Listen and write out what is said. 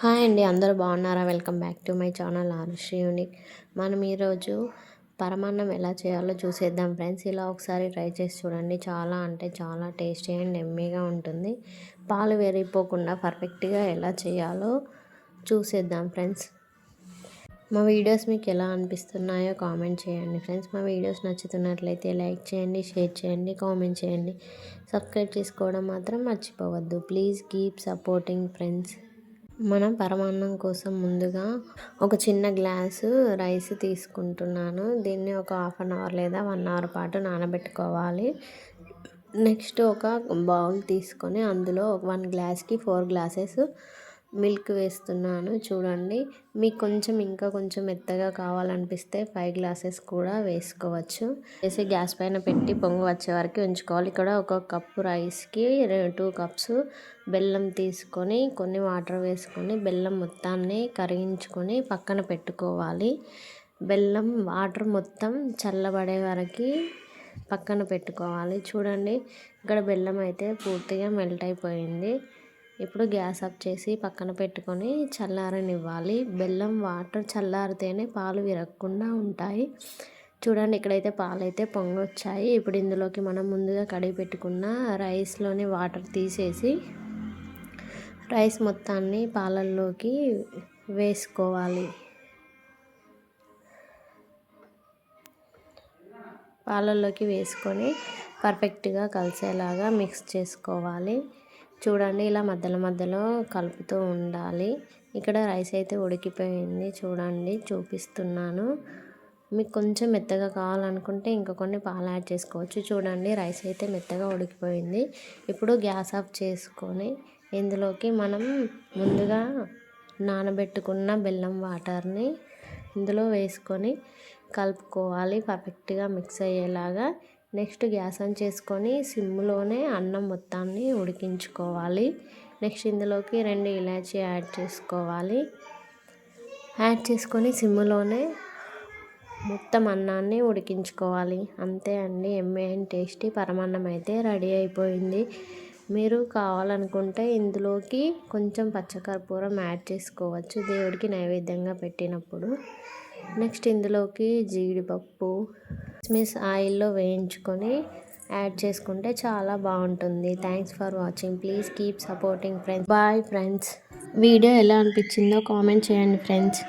Hi అండి అందరూ బాగున్నారా? Welcome back to my channel Arushi unique. మనం ఈరోజు పరమాన్నం ఎలా చేయాలో చూసేద్దాం ఫ్రెండ్స్. ఇలా ఒకసారి ట్రై చేసి చూడండి. చాలా అంటే చాలా టేస్టీ అండ్ ఎమ్మీగా ఉంటుంది. పాలు వేరిపోకుండా పర్ఫెక్ట్గా ఎలా చేయాలో చూసేద్దాం ఫ్రెండ్స్. మా వీడియోస్ మీకు ఎలా అనిపిస్తున్నాయో కామెంట్ చేయండి ఫ్రెండ్స్. మా వీడియోస్ నచ్చుతున్నట్లయితే లైక్ చేయండి షేర్ చేయండి కామెంట్ చేయండి. సబ్స్క్రైబ్ చేసుకోవడం మాత్రం మర్చిపోవద్దు. Please keep supporting friends. మనం పరమాన్నం కోసం ముందుగా ఒక చిన్న గ్లాసు రైస్ తీసుకుంటున్నాను. దీన్ని ఒక హాఫ్ అన్ అవర్ లేదా వన్ అవర్ పాటు నానబెట్టుకోవాలి. నెక్స్ట్ ఒక బౌల్ తీసుకొని అందులో వన్ గ్లాస్కి ఫోర్ గ్లాసెస్ మిల్క్ వేస్తున్నాను. చూడండి. మీకు కొంచెం ఇంకా కొంచెం మెత్తగా కావాలనిపిస్తే ఫైవ్ గ్లాసెస్ కూడా వేసుకోవచ్చు. వేసి గ్యాస్ పైన పెట్టి పొంగు వచ్చే వరకు ఉంచుకోవాలి. ఇక్కడ ఒక కప్పు రైస్కి టూ కప్స్ బెల్లం తీసుకొని కొన్ని వాటర్ వేసుకొని బెల్లం మొత్తాన్ని కరిగించుకొని పక్కన పెట్టుకోవాలి. బెల్లం వాటర్ మొత్తం చల్లబడే వరకు పక్కన పెట్టుకోవాలి. చూడండి. ఇక్కడ బెల్లం అయితే పూర్తిగా మెల్ట్ అయిపోయింది. ఇప్పుడు గ్యాస్ ఆఫ్ చేసి పక్కన పెట్టుకొని చల్లారనివ్వాలి. బెల్లం వాటర్ చల్లారితేనే పాలు విరగకుండా ఉంటాయి. చూడండి ఇక్కడైతే పాలు అయితే పొంగొచ్చాయి. ఇప్పుడు ఇందులోకి మనం ముందుగా కడిగి పెట్టుకున్న రైస్లోని వాటర్ తీసేసి రైస్ మొత్తాన్ని పాలల్లోకి వేసుకోవాలి. పాలల్లోకి వేసుకొని పర్ఫెక్ట్గా కలిసేలాగా మిక్స్ చేసుకోవాలి. చూడండి ఇలా మధ్యలో మధ్యలో కలుపుతూ ఉండాలి. ఇక్కడ రైస్ అయితే ఉడికిపోయింది చూడండి చూపిస్తున్నాను. మీకు కొంచెం మెత్తగా కావాలనుకుంటే ఇంకా కొన్ని పాలు యాడ్ చేసుకోవచ్చు. చూడండి రైస్ అయితే మెత్తగా ఉడికిపోయింది. ఇప్పుడు గ్యాస్ ఆఫ్ చేసుకొని ఇందులోకి మనం ముందుగా నానబెట్టుకున్న బెల్లం వాటర్ని ఇందులో వేసుకొని కలుపుకోవాలి. పర్ఫెక్ట్గా మిక్స్ అయ్యేలాగా నెక్స్ట్ గ్యాస్ ఆన్ చేసుకొని సిమ్లోనే అన్నం మొత్తాన్ని ఉడికించుకోవాలి. నెక్స్ట్ ఇందులోకి రెండు ఇలాచీ యాడ్ చేసుకోవాలి. యాడ్ చేసుకొని సిమ్లోనే మొత్తం అన్నాన్ని ఉడికించుకోవాలి. అంతే అండి ఎమ్మె టేస్టీ పరమాన్నం అయితే రెడీ అయిపోయింది. మీరు కావాలనుకుంటే ఇందులోకి కొంచెం పచ్చకర్పూరం యాడ్ చేసుకోవచ్చు. దేవుడికి నైవేద్యంగా పెట్టినప్పుడు. నెక్స్ట్ ఇందులోకి జీడిపప్పు కిస్మిస్ ఆయిల్లో వేయించుకొని యాడ్ చేసుకుంటే చాలా బాగుంటుంది. Thanks for watching please keep supporting friends bye friends video ఎలా అనిపించిందో కామెంట్ చేయండి ఫ్రెండ్స్